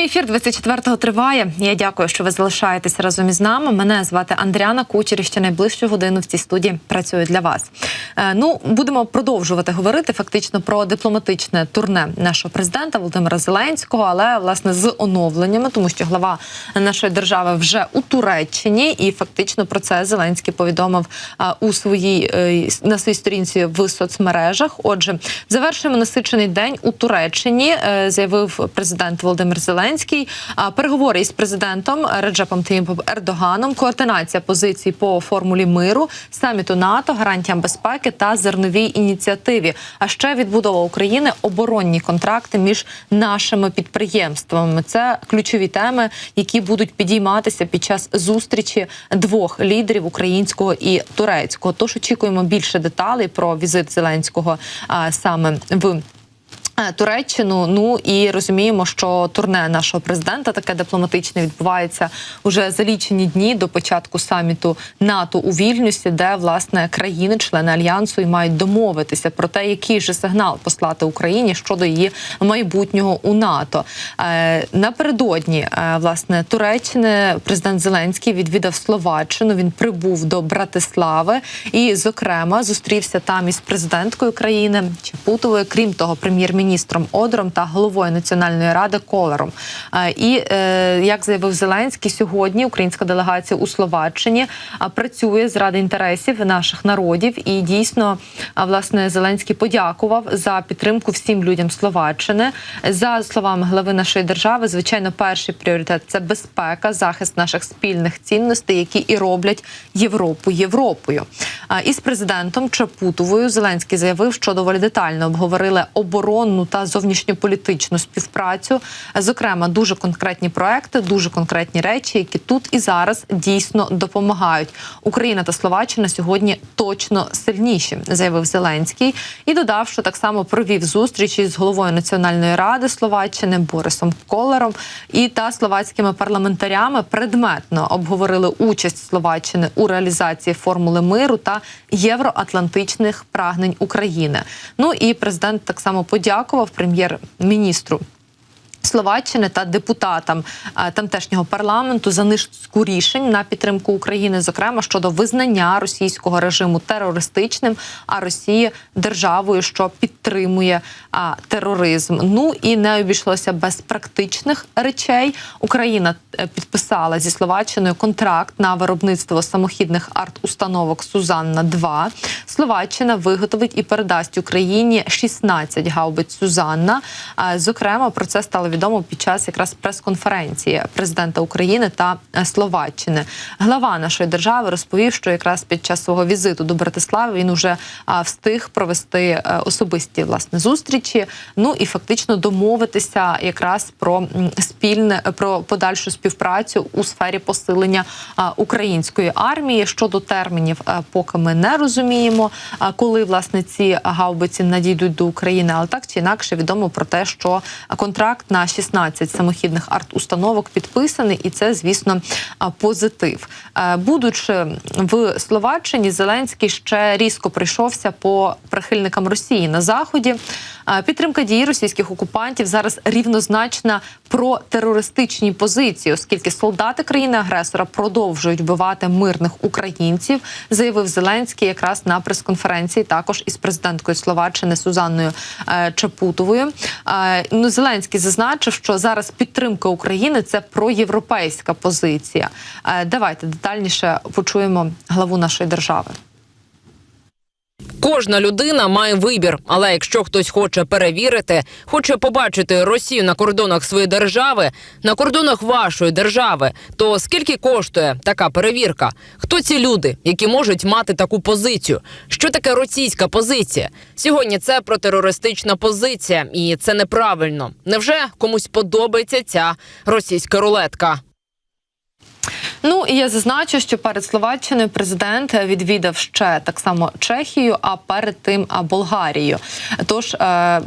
Прямий ефір 24-го триває. Я дякую, що ви залишаєтеся разом із нами. Мене звати Андріана Кучер. і Ще найближчу годину в цій студії працюю для вас. Е, ну будемо продовжувати говорити фактично про дипломатичне турне нашого президента Володимира Зеленського, але власне з оновленнями, тому що глава нашої держави вже у Туреччині, і фактично про це Зеленський повідомив е, у своїй е, на своїй сторінці в соцмережах. Отже, завершуємо насичений день у Туреччині, е, заявив президент Володимир Зеленський. А переговори із президентом Реджепом Таїпом Ердоганом, координація позицій по формулі миру, саміту НАТО, гарантіям безпеки та зерновій ініціативі. А ще відбудова України, оборонні контракти між нашими підприємствами. Це ключові теми, які будуть підійматися під час зустрічі двох лідерів українського і турецького. Тож очікуємо більше деталей про візит Зеленського а, саме в. Е, Туреччину. Ну і розуміємо, що турне нашого президента таке дипломатичне відбувається уже за лічені дні до початку саміту НАТО у Вільнюсі, де власне країни, члени альянсу, і мають домовитися про те, який же сигнал послати Україні щодо її майбутнього у НАТО. Е, напередодні е, власне Туреччини президент Зеленський відвідав Словаччину. Він прибув до Братислави і, зокрема, зустрівся там із президенткою країни Чепутовою. Крім того, прем'єр-міністром Одром та головою національної ради Колером. Е, І е, як заявив Зеленський, сьогодні українська делегація у Словаччині працює з ради інтересів наших народів. І дійсно, власне, Зеленський подякував за підтримку всім людям Словаччини. За словами глави нашої держави, звичайно, перший пріоритет це безпека, захист наших спільних цінностей, які і роблять Європу Європою. А, І з президентом Чапутовою Зеленський заявив, що доволі детально обговорили оборонну та зовнішньополітичну співпрацю. Зокрема, дуже конкретні проекти, дуже конкретні речі, які тут і зараз дійсно допомагають. Україна та Словаччина сьогодні точно сильніші, заявив Зеленський і додав, що так само провів зустрічі з головою національної ради Словаччини Борисом Колером і та словацькими парламентарями предметно обговорили участь Словаччини у реалізації формули миру та євроатлантичних прагнень України. Ну і президент так само подякував прем'єр-міністру. Словаччини та депутатам е, тамтешнього парламенту за низку рішень на підтримку України, зокрема щодо визнання російського режиму терористичним, а Росії державою, що підтримує а, тероризм. Ну і не обійшлося без практичних речей. Україна е, підписала зі Словаччиною контракт на виробництво самохідних арт-установок Сузанна 2 Словаччина виготовить і передасть Україні 16 гаубиць Сузанна. А, Зокрема, про це стало відомо під час якраз прес-конференції президента України та е, Словаччини. Глава нашої держави розповів, що якраз під час свого візиту до Братислави він уже встиг провести е, особисті власне зустрічі. Ну і фактично домовитися якраз про спільне про подальшу співпрацю у сфері посилення української армії. Щодо термінів, е, поки ми не розуміємо, коли власне ці гаубиці надійдуть до України, але так чи інакше відомо про те, що контракт на 16 самохідних арт-установок підписаний, і це, звісно, позитив. Е, Будучи в Словаччині, Зеленський ще різко прийшовся по прихильникам Росії на заході. Підтримка дій російських окупантів зараз рівнозначна про терористичні позиції, оскільки солдати країни-агресора продовжують вбивати мирних українців, заявив Зеленський якраз на прес-конференції, також із президенткою Словаччини Сузанною е, Чапутовою. Е, Ну, Зеленський зазначив, що зараз підтримка України це проєвропейська позиція. Е, Давайте детальніше почуємо главу нашої держави. Кожна людина має вибір, але якщо хтось хоче перевірити, хоче побачити Росію на кордонах своєї держави, на кордонах вашої держави, то скільки коштує така перевірка? Хто ці люди, які можуть мати таку позицію? Що таке російська позиція? Сьогодні це протерористична позиція, і це неправильно. Невже комусь подобається ця російська рулетка? Ну і я зазначу, що перед Словаччиною президент відвідав ще так само Чехію, а перед тим Болгарію. Тож е,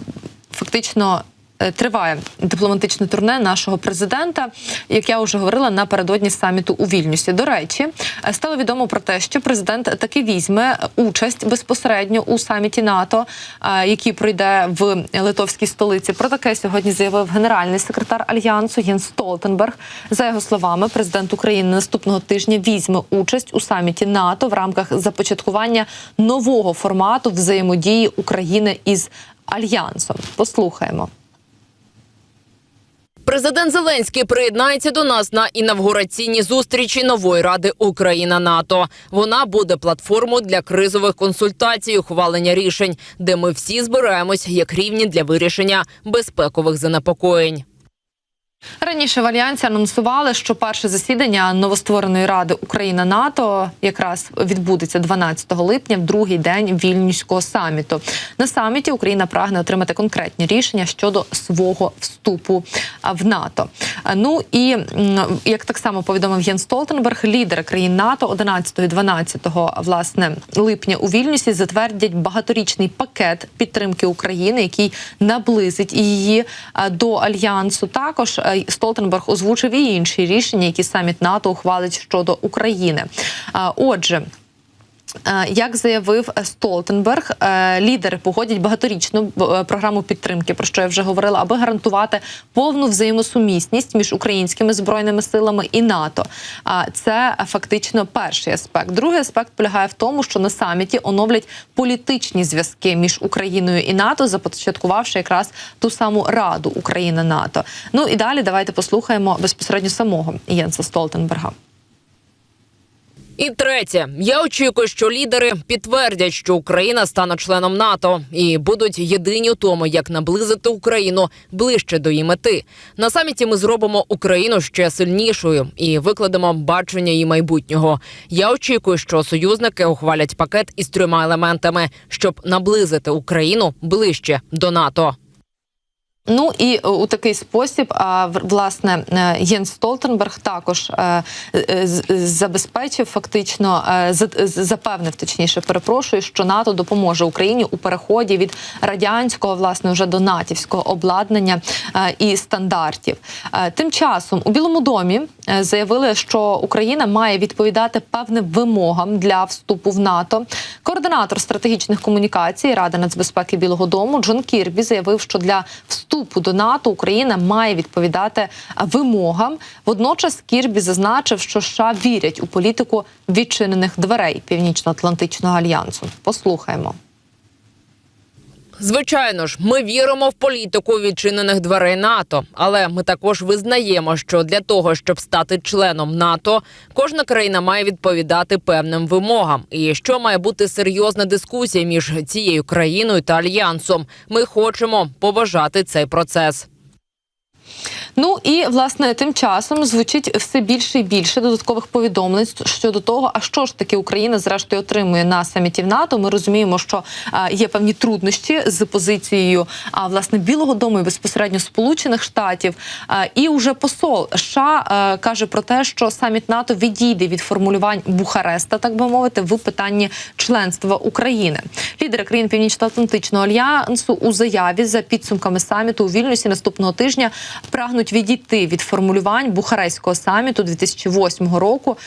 фактично. Е, триває дипломатичне турне нашого президента, як я вже говорила напередодні саміту у Вільнюсі. До речі, е, стало відомо про те, що президент таки візьме участь безпосередньо у саміті НАТО, е, який пройде в литовській столиці. Про таке сьогодні заявив генеральний секретар альянсу Єнс Столтенберг. За його словами, президент України наступного тижня візьме участь у саміті НАТО в рамках започаткування нового формату взаємодії України із альянсом. Послухаємо. Президент Зеленський приєднається до нас на інавгураційній зустрічі нової ради Україна НАТО. Вона буде платформою для кризових консультацій, ухвалення рішень, де ми всі збираємось як рівні для вирішення безпекових занепокоєнь. Раніше в альянсі анонсували, що перше засідання новоствореної ради Україна НАТО якраз відбудеться 12 липня, в другий день вільнюського саміту. На саміті Україна прагне отримати конкретні рішення щодо свого вступу в НАТО. Ну і як так само повідомив Єн Столтенберг, лідери країн НАТО 11 і 12 власне липня у Вільнюсі затвердять багаторічний пакет підтримки України, який наблизить її до альянсу. Також е, Столтенберг озвучив і інші рішення, які саміт НАТО ухвалить щодо України. Отже. Е, Як заявив Столтенберг, е, лідери погодять багаторічну е, програму підтримки, про що я вже говорила, аби гарантувати повну взаємосумісність між українськими збройними силами і НАТО. А це фактично перший аспект. Другий аспект полягає в тому, що на саміті оновлять політичні зв'язки між Україною і НАТО, започаткувавши якраз ту саму Раду Україна НАТО. Ну і далі давайте послухаємо безпосередньо самого Єнса Столтенберга. І третє, я очікую, що лідери підтвердять, що Україна стане членом НАТО і будуть єдині у тому, як наблизити Україну ближче до її мети. На саміті ми зробимо Україну ще сильнішою і викладемо бачення її майбутнього. Я очікую, що союзники ухвалять пакет із трьома елементами, щоб наблизити Україну ближче до НАТО. Ну і е, у такий спосіб, а власне е, Єнс Столтенберг також е, забезпечив фактично запевнив, точніше, перепрошую, що НАТО допоможе Україні у переході від радянського власне вже до натівського обладнання і стандартів. Тим часом у Білому домі заявили, що Україна має відповідати певним вимогам для вступу в НАТО. Координатор стратегічних комунікацій Ради нацбезпеки Білого Дому Джон Кірбі заявив, що для вступу до НАТО Україна має відповідати вимогам. Водночас Кірбі зазначив, що США вірять у політику відчинених дверей Північно-Атлантичного альянсу. Послухаємо. Звичайно ж, ми віримо в політику відчинених дверей НАТО, але ми також визнаємо, що для того, щоб стати членом НАТО, кожна країна має відповідати певним вимогам, і що має бути серйозна дискусія між цією країною та альянсом. Ми хочемо поважати цей процес. Ну і власне тим часом звучить все більше і більше додаткових повідомлень щодо того, а що ж таки Україна зрештою отримує на саміті в НАТО. Ми розуміємо, що а, є певні труднощі з позицією а власне Білого Дому і безпосередньо Сполучених Штатів. А, і уже посол США а, каже про те, що саміт НАТО відійде від формулювань Бухареста, так би мовити, в питанні членства України. Лідери країн Північно-Атлантичного альянсу у заяві за підсумками саміту у Вільнюсі наступного тижня прагнуть відійти від формулювань Бухарейського саміту 2008 року.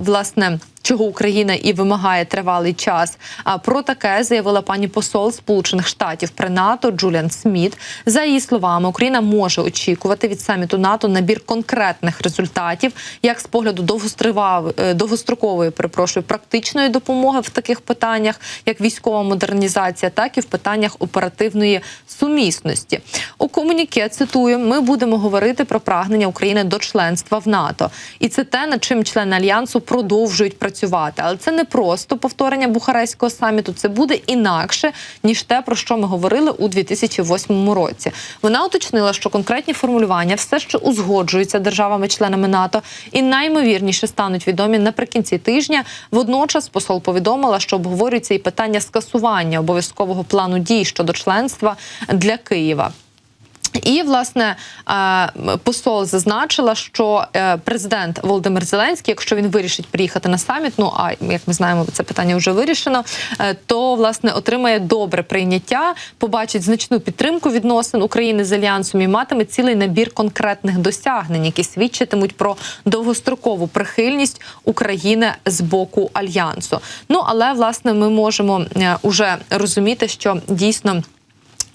Власне. Чого Україна і вимагає тривалий час. А про таке заявила пані посол Сполучених Штатів при НАТО Джуліан Сміт. За її словами, Україна може очікувати від саміту НАТО набір конкретних результатів, як з погляду довгостривав- е, довгострокової, перепрошую, практичної допомоги в таких питаннях, як військова модернізація, так і в питаннях оперативної сумісності. У комуніке цитую: ми будемо говорити про прагнення України до членства в НАТО, і це те, над чим члени альянсу продовжують працювати. Але це не просто повторення Бухарестського саміту. Це буде інакше ніж те, про що ми говорили у 2008 році. Вона уточнила, що конкретні формулювання все ще узгоджуються державами-членами НАТО і наймовірніше стануть відомі наприкінці тижня. Водночас посол повідомила, що обговорюється і питання скасування обов'язкового плану дій щодо членства для Києва. І власне е, посол зазначила, що е, президент Володимир Зеленський, якщо він вирішить приїхати на саміт, ну а як ми знаємо, це питання вже вирішено, е, то власне отримає добре прийняття, побачить значну підтримку відносин України з альянсом і матиме цілий набір конкретних досягнень, які свідчитимуть про довгострокову прихильність України з боку альянсу. Ну але власне ми можемо уже розуміти, що дійсно.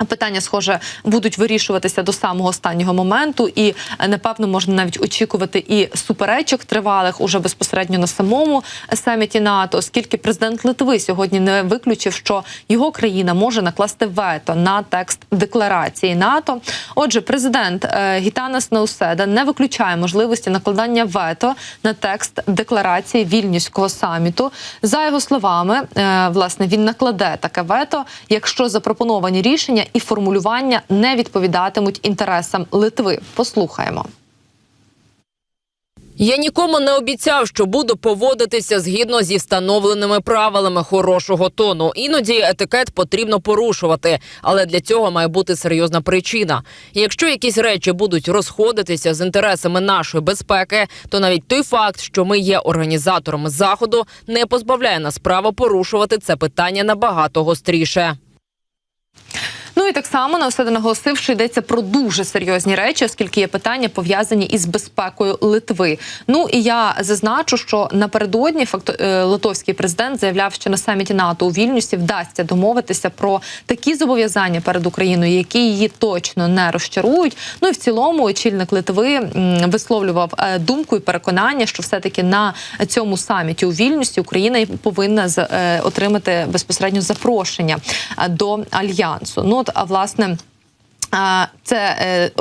Питання, схоже, будуть вирішуватися до самого останнього моменту, і е, напевно можна навіть очікувати і суперечок тривалих уже безпосередньо на самому саміті НАТО, оскільки президент Литви сьогодні не виключив, що його країна може накласти вето на текст декларації НАТО. Отже, президент е, Гітанас Науседа не виключає можливості накладання вето на текст декларації вільнюського саміту. За його словами, е, власне, він накладе таке вето, якщо запропоновані рішення і формулювання не відповідатимуть інтересам Литви. Послухаємо. Я нікому не обіцяв, що буду поводитися згідно зі встановленими правилами хорошого тону. Іноді етикет потрібно порушувати, але для цього має бути серйозна причина. Якщо якісь речі будуть розходитися з інтересами нашої безпеки, то навіть той факт, що ми є організаторами заходу, не позбавляє нас права порушувати це питання набагато гостріше. Ну і так само на Науседа наголосив, що йдеться про дуже серйозні речі, оскільки є питання пов'язані із безпекою Литви. Ну і я зазначу, що напередодні факто е, литовський президент заявляв, що на саміті НАТО у Вільнюсі вдасться домовитися про такі зобов'язання перед Україною, які її точно не розчарують. Ну і в цілому очільник Литви висловлював е, думку і переконання, що все таки на цьому саміті у Вільнюсі Україна повинна е, отримати безпосередньо запрошення до альянсу. Ну от а власне. Це е,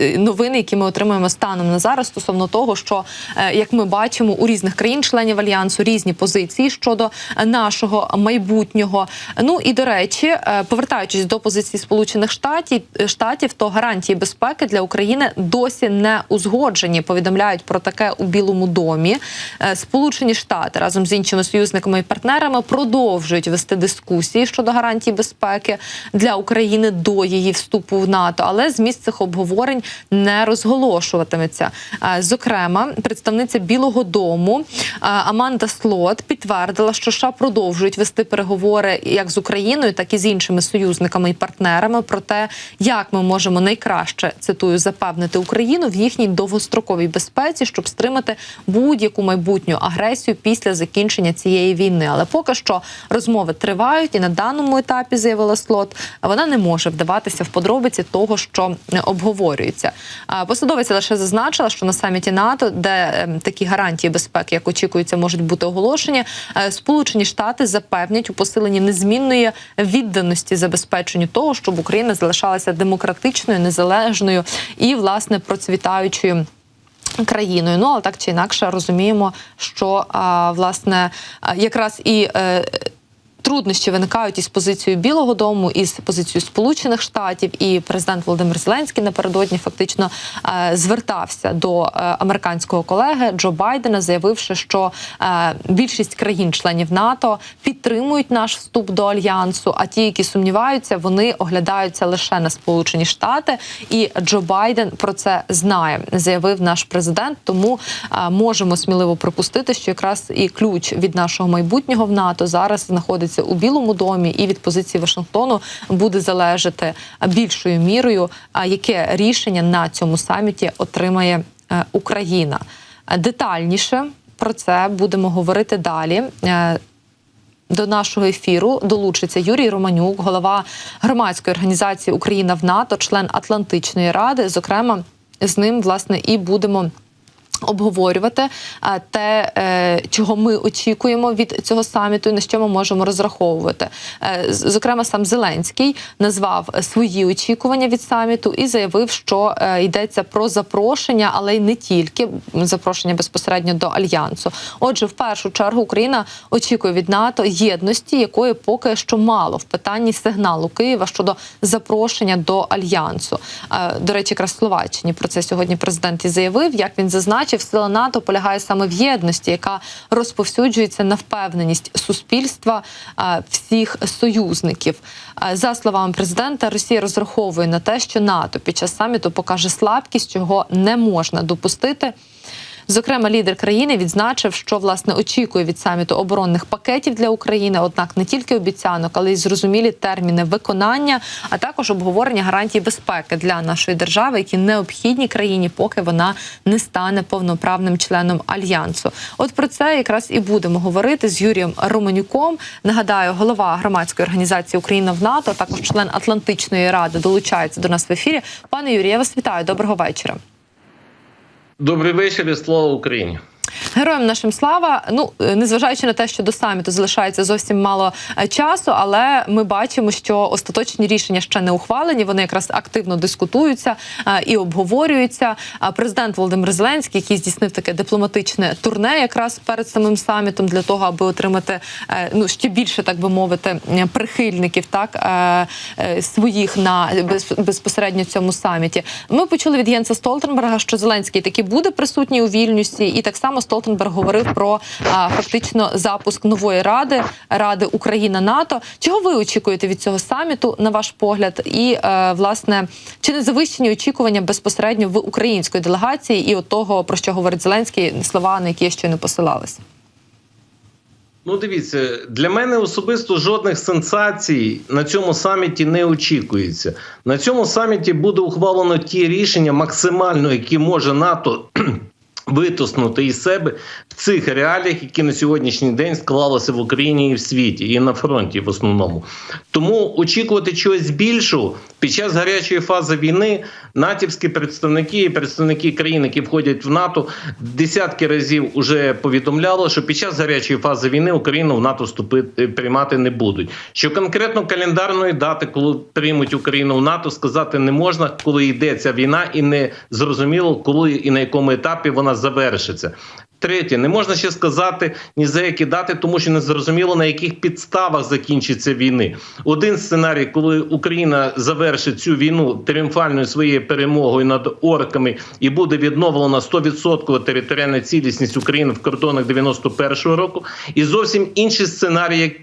е, новини, які ми отримуємо станом на зараз стосовно того, що е, як ми бачимо у різних країн-членів альянсу різні позиції щодо нашого майбутнього. Ну і до речі, повертаючись до позиції Сполучених Штатів, штатів, то гарантії безпеки для України досі не узгоджені. Повідомляють про таке у Білому домі. Сполучені Штати разом з іншими союзниками і партнерами продовжують вести дискусії щодо гарантій безпеки для України до її вступу в НАТО, але зміст цих обговорень не розголошуватиметься. Е, Зокрема, представниця Білого Дому е, Аманда Слот підтвердила, що США продовжують вести переговори як з Україною, так і з іншими союзниками і партнерами про те, як ми можемо найкраще цитую запевнити Україну в їхній довгостроковій безпеці, щоб стримати будь-яку майбутню агресію після закінчення цієї війни. Але поки що розмови тривають, і на даному етапі заявила Слот, вона не може вдаватися в подробиці того, що обговорюється. Посадовиця лише зазначила, що на саміті НАТО, де ем, такі гарантії безпеки, як очікується, можуть бути оголошені, е, Сполучені Штати запевнять у посиленні незмінної відданості забезпеченню того, щоб Україна залишалася демократичною, незалежною і власне процвітаючою. Країною, ну але так чи інакше розуміємо, що а, власне якраз і е, труднощі виникають із позицією Білого Дому, із позицією Сполучених Штатів, і президент Володимир Зеленський напередодні фактично е, звертався до е, американського колеги Джо Байдена, заявивши, що е, більшість країн-членів НАТО підтримують наш вступ до альянсу. А ті, які сумніваються, вони оглядаються лише на Сполучені Штати. І Джо Байден про це знає, заявив наш президент. Тому е, можемо сміливо припустити, що якраз і ключ від нашого майбутнього в НАТО зараз знаходиться у Білому домі, і від позиції Вашингтону буде залежати більшою мірою, а яке рішення на цьому саміті отримає е, Україна. Е, Детальніше про це будемо говорити далі. До нашого ефіру долучиться Юрій Романюк, голова громадської організації Україна в НАТО, член Атлантичної ради. Зокрема, з ним власне і будемо. Обговорювати те, е, чого ми очікуємо від цього саміту, і на що ми можемо розраховувати. Е, Зокрема, сам Зеленський назвав свої очікування від саміту і заявив, що е, йдеться про запрошення, але й не тільки запрошення безпосередньо до альянсу. Отже, в першу чергу Україна очікує від НАТО єдності, якої поки що мало в питанні сигналу Києва щодо запрошення до альянсу. До речі, якраз Словаччині про це сьогодні президент і заявив. Як він зазначив, зазначив, сила НАТО полягає саме в єдності, яка розповсюджується на впевненість суспільства всіх союзників. За словами президента, Росія розраховує на те, що НАТО під час саміту покаже слабкість, чого не можна допустити. Зокрема, лідер країни відзначив, що власне очікує від саміту оборонних пакетів для України, однак не тільки обіцянок, але й зрозумілі терміни виконання, а також обговорення гарантій безпеки для нашої держави, які необхідні країні, поки вона не стане повноправним членом альянсу. От про це якраз і будемо говорити з Юрієм Романюком. Нагадаю, голова громадської організації Україна в НАТО, а також член Атлантичної ради, долучається до нас в ефірі. Пане Юрію, я вас вітаю. Доброго вечора. Добрий вечір і слава Україні. Героям нашим слава. Ну е, незважаючи на те, що до саміту залишається зовсім мало е, часу, але ми бачимо, що остаточні рішення ще не ухвалені. Вони якраз активно дискутуються е, і обговорюються. Президент Володимир Зеленський, який здійснив таке дипломатичне турне, якраз перед самим самітом, для того, аби отримати ну ще більше, так би мовити, прихильників, так своїх на без- безпосередньо цьому саміті. Ми почули від Єнса Столтенберга, що Зеленський таки буде присутній у Вільнюсі, і так само Столтенберг говорив про а, фактично запуск нової ради Ради Україна НАТО. Чого ви очікуєте від цього саміту, на ваш погляд? І е, власне чи не завищені очікування безпосередньо в української делегації і от того, про що говорить Зеленський, слова на які я ще посилалася? Ну, дивіться, для мене особисто жодних сенсацій на цьому саміті не очікується. На цьому саміті буде ухвалено ті рішення, максимально які може НАТО. Витиснути із себе в цих реаліях, які на сьогоднішній день склалися в Україні і в світі, і на фронті в основному. Тому очікувати чогось більшого під час гарячої фази війни натівські представники і представники країн, які входять в НАТО, десятки разів вже повідомляли, що під час гарячої фази війни Україну в НАТО вступити приймати не будуть. Що конкретно календарної дати, коли приймуть Україну в НАТО, сказати не можна, коли йде ця війна, і не зрозуміло, коли і на якому етапі вона завершиться. Третє, не можна ще сказати ні за які дати, тому що не зрозуміло на яких підставах закінчиться війни. Один сценарій, коли Україна завершить цю війну тріумфальною своєю перемогою над орками і буде відновлена 100% територіальна цілісність України в кордонах 91-го року, і зовсім інший сценарій,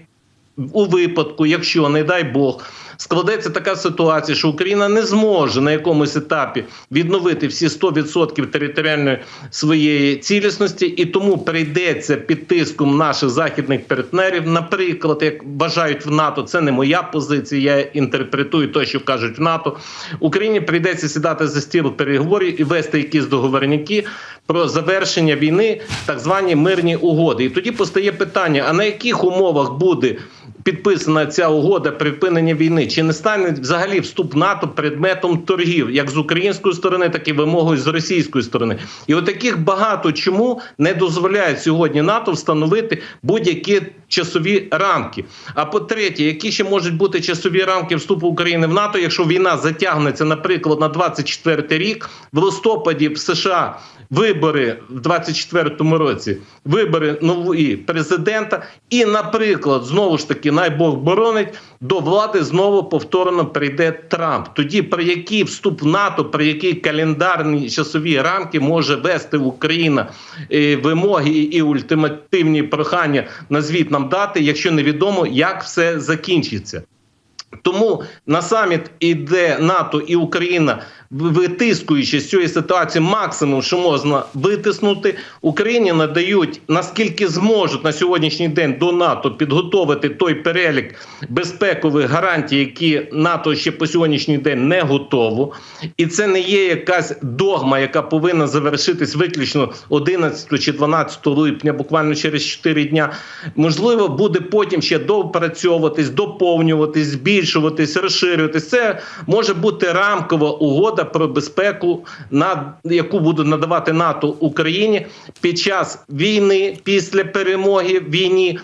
у випадку, якщо не дай Бог. Складеться така ситуація, що Україна не зможе на якомусь етапі відновити всі 100% територіальної своєї цілісності, і тому прийдеться під тиском наших західних партнерів. Наприклад, як вважають в НАТО, це не моя позиція. Я інтерпретую те, що кажуть в НАТО. Україні прийдеться сідати за стіл переговорів і вести якісь договорняки про завершення війни, так звані мирні угоди. І тоді постає питання: а на яких умовах буде підписана ця угода припинення війни? Чи не стане взагалі вступ НАТО предметом торгів, як з української сторони, так і вимогою з російської сторони? І от таких багато чому не дозволяє сьогодні НАТО встановити будь-які часові рамки. А по-третє, які ще можуть бути часові рамки вступу України в НАТО, якщо війна затягнеться, наприклад, на 24 рік в листопаді в США вибори в 24-му році, вибори нової президента, і, наприклад, знову ж таки, най Бог боронить, до влади знову повторно прийде Трамп. Тоді при який вступ в НАТО, при які календарні часові рамки може вести Україна вимоги і ультимативні прохання назвіть нам дати, якщо невідомо, як все закінчиться. Тому на саміт іде НАТО і Україна, витискуючи з цієї ситуації максимум, що можна витиснути, Україні надають наскільки зможуть на сьогоднішній день до НАТО підготовити той перелік безпекових гарантій, які НАТО ще по сьогоднішній день не готово, і це не є якась догма, яка повинна завершитись виключно 11 чи 12 липня, буквально через 4 дня. Можливо, буде потім ще доопрацьовуватись, доповнюватись, збільшуватись, розширюватись. Це може бути рамкова угода про безпеку, на яку буде надавати НАТО Україні під час війни, після перемоги війні.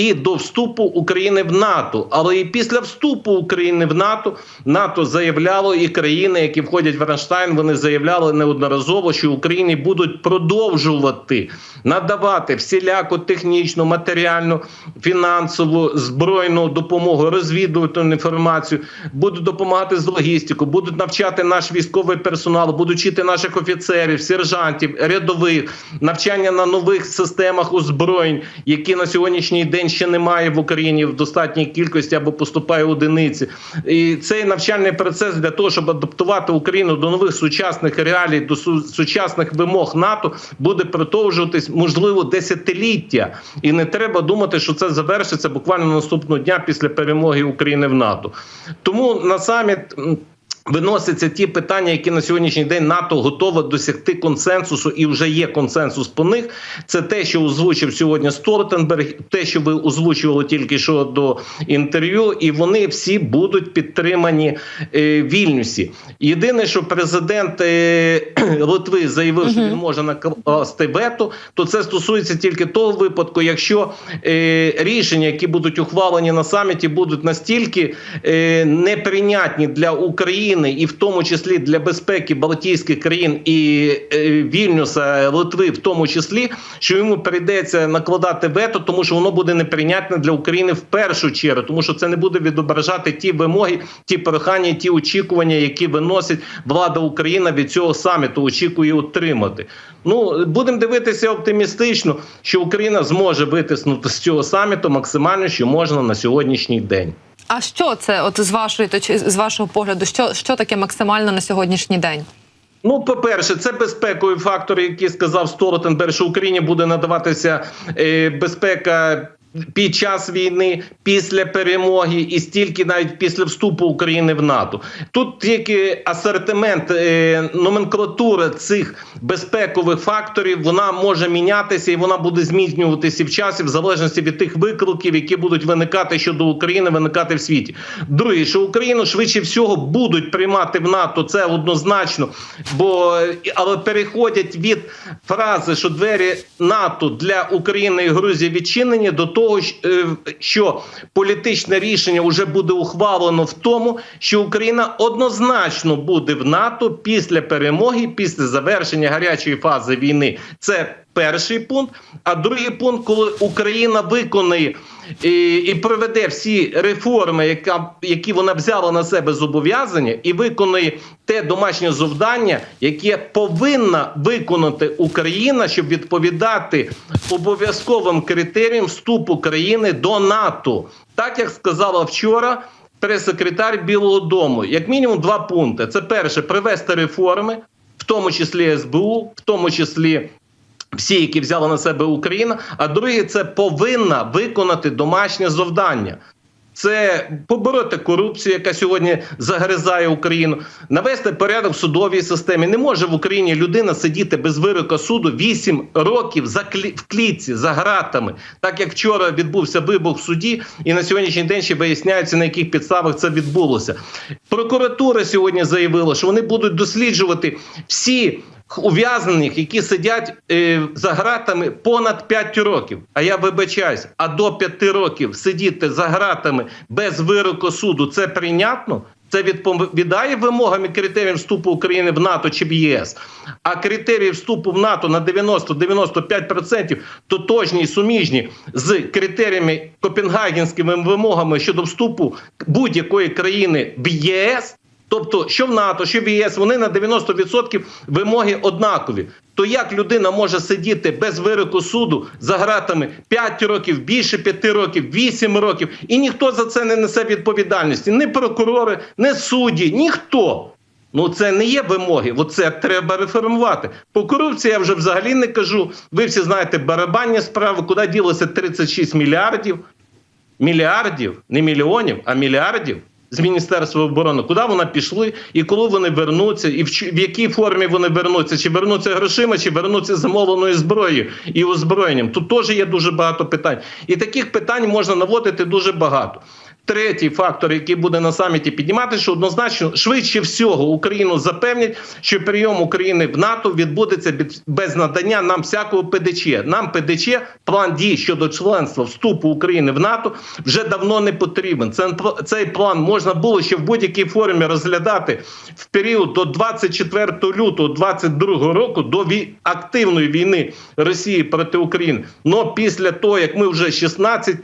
І до вступу України в НАТО. Але і після вступу України в НАТО НАТО заявляло, і країни, які входять в Рамштайн, вони заявляли неодноразово, що Україні будуть продовжувати надавати всіляку технічну, матеріальну, фінансову, збройну допомогу, розвідувальну інформацію, будуть допомагати з логістикою, будуть навчати наш військовий персонал, будуть вчити наших офіцерів, сержантів, рядових, навчання на нових системах озброєнь, які на сьогоднішній день ще немає в Україні в достатній кількості або поступає одиниці. І цей навчальний процес для того, щоб адаптувати Україну до нових сучасних реалій, до сучасних вимог НАТО, буде продовжуватись можливо десятиліття. І не треба думати, що це завершиться буквально наступного дня після перемоги України в НАТО. Тому на саміт. Виносяться ті питання, які на сьогоднішній день НАТО готове досягти консенсусу, і вже є консенсус по них. Це те, що озвучив сьогодні Столтенберг, те, що ви озвучували тільки що до інтерв'ю, і вони всі будуть підтримані е, Вільнюсі. Єдине, що президент е, Литви заявив, що він може накласти вето, то це стосується тільки того випадку, якщо е, рішення, які будуть ухвалені на саміті, будуть настільки е, неприйнятні для України, і в тому числі для безпеки Балтійських країн і е, Вільнюса, Литви, в тому числі, що йому прийдеться накладати вето, тому що воно буде неприйнятне для України в першу чергу, тому що це не буде відображати ті вимоги, ті прохання, ті очікування, які виносить влада України від цього саміту, очікує отримати. Ну будемо дивитися оптимістично, що Україна зможе витиснути з цього саміту максимально, що можна на сьогоднішній день. А що це, от з вашої з вашого погляду, що, що таке максимально на сьогоднішній день? Ну, по-перше, це безпекові фактори, які сказав Столотенберг, що Україні буде надаватися е, безпека. Під час війни, після перемоги і стільки навіть після вступу України в НАТО. Тут тільки асортимент е, номенклатури цих безпекових факторів вона може мінятися і вона буде змінюватися в часі в залежності від тих викликів, які будуть виникати щодо України, виникати в світі. Друге, що Україну швидше всього будуть приймати в НАТО, це однозначно, бо але переходять від фрази, що двері НАТО для України і Грузії відчинені до того, щ- е, що політичне рішення вже буде ухвалено в тому, що Україна однозначно буде в НАТО після перемоги, після завершення гарячої фази війни. Це перший пункт. А другий пункт, коли Україна виконає і, і проведе всі реформи, яка, які вона взяла на себе зобов'язання, і виконує те домашнє завдання, яке повинна виконати Україна, щоб відповідати обов'язковим критеріям вступу країни до НАТО, так як сказала вчора. Прес-секретар Білого Дому, як мінімум, два пункти: це перше привести реформи, в тому числі СБУ, в тому числі всі, які взяла на себе Україна. А друге, це повинна виконати домашнє завдання. Це побороти корупцію, яка сьогодні загризає Україну, навести порядок в судовій системі. Не може в Україні людина сидіти без вироку суду 8 років за клі... в клітці за гратами, так як вчора відбувся вибух в суді, і на сьогоднішній день ще виясняється на яких підставах це відбулося. Прокуратура сьогодні заявила, що вони будуть досліджувати всі ув'язнених, які сидять е, за гратами понад 5 років. А я вибачаюсь, а до 5 років сидіти за гратами без вироку суду це прийнятно? Це відповідає вимогам і критеріям вступу України в НАТО чи в ЄС. А критерії вступу в НАТО на 90-95% тотожні і суміжні з критеріями копенгагенськими вимогами щодо вступу будь-якої країни в ЄС. Тобто, що в НАТО, що в ЄС, вони на 90% вимоги однакові. То як людина може сидіти без вироку суду за гратами 5 років, більше 5 років, 8 років, і ніхто за це не несе відповідальності? Ні прокурори, ні судді, ніхто. Ну це не є вимоги. Оце треба реформувати. По корупції я вже взагалі не кажу. Ви всі знаєте барабанні справи, куди ділося 36 мільярдів. Мільярдів, не мільйонів, а мільярдів з Міністерства оборони, куди вони пішли, і коли вони вернуться, і в, в якій формі вони вернуться, чи вернуться грошима, чи вернуться замовленою зброєю і озброєнням. Тут теж є дуже багато питань. І таких питань можна наводити дуже багато. Третій фактор, який буде на саміті піднімати, що однозначно швидше всього Україну запевнять, що прийом України в НАТО відбудеться без- надання нам всякого ПДЧ. Нам ПДЧ, план дій щодо членства вступу України в НАТО вже давно не потрібен. Це цей план можна було ще в будь-якій формі розглядати в період до 24 лютого 22 року до активної війни Росії проти України. Но після того, як ми вже 16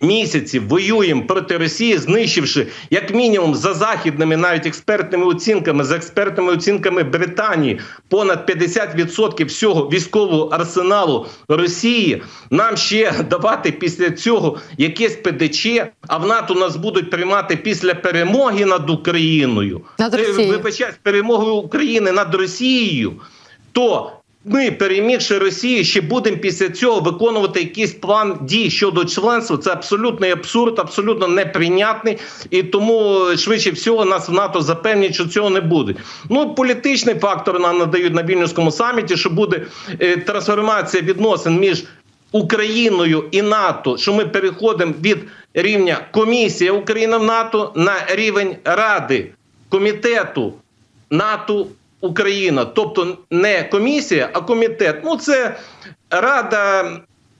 місяців воюємо проти Росії, знищивши як мінімум за західними навіть експертними оцінками, за експертними оцінками Британії, понад 50% всього військового арсеналу Росії. Нам ще давати після цього якесь ПДЧ, а в НАТО нас будуть приймати після перемоги над Україною. Над Е, Росією. Вибачаюсь, перемогою України над Росією. То ми, перемігши Росію, ще будемо після цього виконувати якийсь план дій щодо членства. Це абсолютний абсурд, абсолютно неприйнятний. І тому швидше всього нас в НАТО запевнять, що цього не буде. Ну, політичний фактор нам надають на вільнюському саміті, що буде е, трансформація відносин між Україною і НАТО, що ми переходимо від рівня комісія Україна в НАТО на рівень Ради комітету НАТО Україна, тобто не комісія, а комітет. Ну це Рада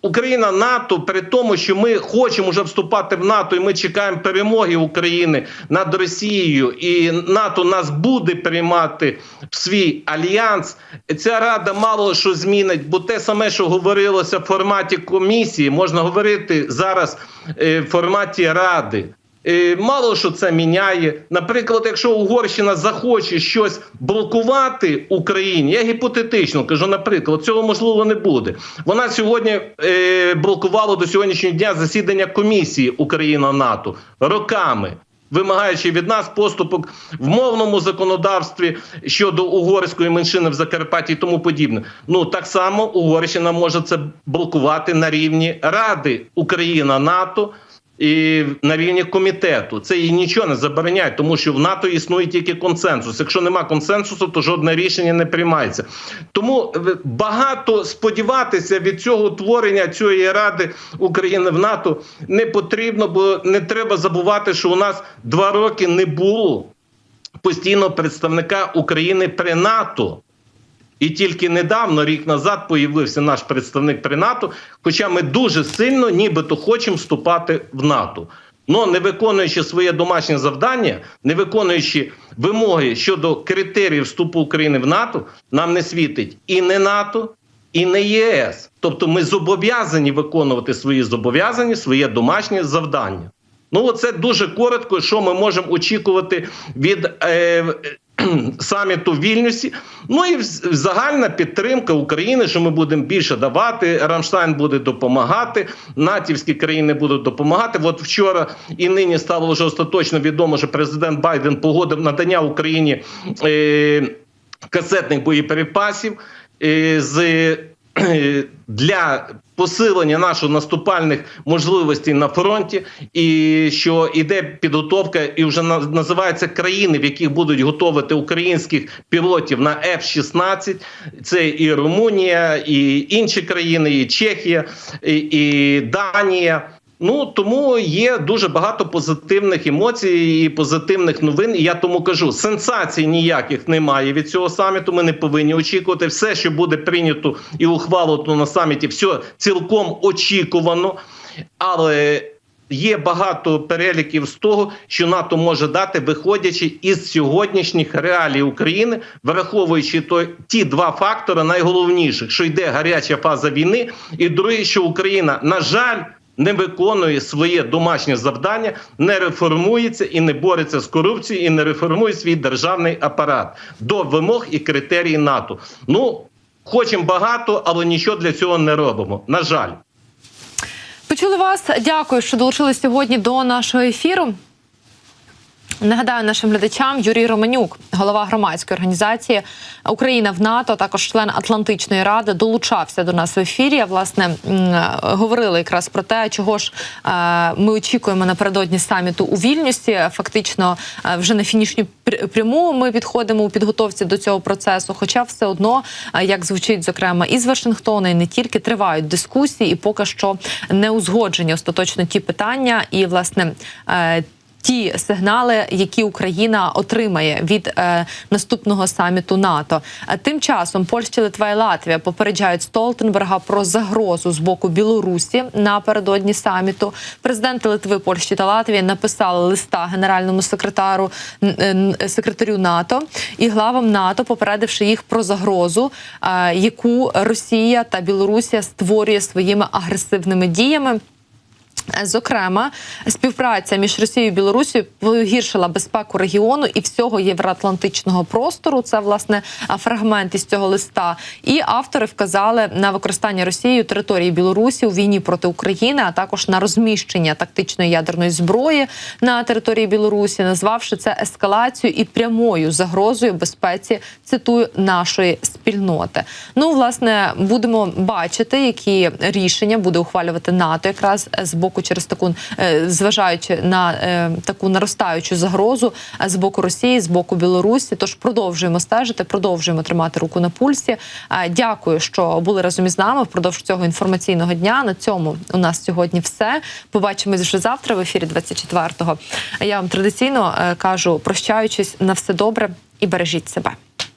Україна НАТО, при тому, що ми хочемо вже вступати в НАТО, і ми чекаємо перемоги України над Росією, і НАТО нас буде приймати в свій альянс. Ця рада мало що змінить, бо те саме, що говорилося в форматі комісії, можна говорити зараз е, в форматі ради. Е, Мало що це міняє. Наприклад, якщо Угорщина захоче щось блокувати Україні, я гіпотетично кажу, наприклад, цього можливо не буде. Вона сьогодні е, блокувала до сьогоднішнього дня засідання комісії Україна НАТО роками. Вимагаючи від нас поступок в мовному законодавстві щодо угорської меншини в Закарпатті і тому подібне. Ну так само Угорщина може це блокувати на рівні Ради Україна НАТО і на рівні комітету. Це їй нічого не забороняє, тому що в НАТО існує тільки консенсус. Якщо нема консенсусу, то жодне рішення не приймається. Тому е, багато сподіватися від цього утворення цієї ради України в НАТО не потрібно, бо не треба забувати, що у нас два роки не було постійного представника України при НАТО. І тільки недавно, рік назад, появився наш представник при НАТО. Хоча ми дуже сильно, нібито хочемо вступати в НАТО. Но не виконуючи своє домашнє завдання, не виконуючи вимоги щодо критеріїв вступу України в НАТО, нам не світить і не НАТО, і не ЄС. Тобто ми зобов'язані виконувати свої зобов'язання, своє домашнє завдання. Ну, це дуже коротко, що ми можемо очікувати від е, саміту в Вільнюсі. Ну і загальна підтримка України, що ми будемо більше давати. Рамштайн буде допомагати, натівські країни будуть допомагати. От вчора і нині стало вже остаточно відомо, що президент Байден погодив надання Україні е, касетних боєприпасів е, з е, для посилення наших наступальних можливостей на фронті, і що іде підготовка, і вже називаються країни, в яких будуть готувати українських пілотів на F-16. Це і Румунія, і інші країни, і Чехія, і, і Данія. Ну тому є дуже багато позитивних емоцій і позитивних новин. І я тому кажу, сенсацій ніяких немає від цього саміту. Ми не повинні очікувати. Все, що буде прийнято і ухвалено на саміті, все цілком очікувано. Але є багато переліків з того, що НАТО може дати, виходячи із сьогоднішніх реалій України, враховуючи той ті два фактори найголовніших, що йде гаряча фаза війни, і друге, що Україна, на жаль, не виконує своє домашнє завдання, не реформується і не бореться з корупцією, і не реформує свій державний апарат до вимог і критерій НАТО. Ну хочемо багато, але нічого для цього не робимо. На жаль. Почули вас. Дякую, що долучились сьогодні до нашого ефіру. Нагадаю нашим глядачам Юрій Романюк, голова громадської організації Україна в НАТО, також член Атлантичної ради, долучався до нас в ефірі. А, Власне говорили якраз про те, чого ж е, ми очікуємо напередодні саміту у Вільнюсі. Фактично, е, вже на фінішню пр- пряму ми підходимо у підготовці до цього процесу. Хоча все одно, е, як звучить зокрема із Вашингтона, і не тільки тривають дискусії, і поки що не узгоджені остаточно ті питання, і власне. Е, ті сигнали, які Україна отримає від е, наступного саміту НАТО. А тим часом Польща, Литва і Латвія попереджають Столтенберга про загрозу з боку Білорусі напередодні саміту. Президенти Литви, Польщі та Латвії написали листа генеральному секретару н- секретарю НАТО і главам НАТО, попередивши їх про загрозу, е, яку Росія та Білорусія створює своїми агресивними діями. Зокрема, співпраця між Росією і Білорусією погіршила безпеку регіону і всього євроатлантичного простору. Це власне фрагмент із цього листа. І автори вказали на використання Росією території Білорусі у війні проти України, а також на розміщення тактичної ядерної зброї на території Білорусі, назвавши це ескалацією і прямою загрозою безпеці. Цитую нашої спільноти. Ну, власне, будемо бачити, які рішення буде ухвалювати НАТО, якраз з боку через таку, е, зважаючи на е, таку наростаючу загрозу е, з боку Росії, з боку Білорусі. Тож продовжуємо стежити, продовжуємо тримати руку на пульсі. Дякую, що були разом із нами впродовж цього інформаційного дня. На цьому у нас сьогодні все. Побачимось вже завтра в ефірі 24-го. Я вам традиційно кажу, прощаючись на все добре і бережіть себе.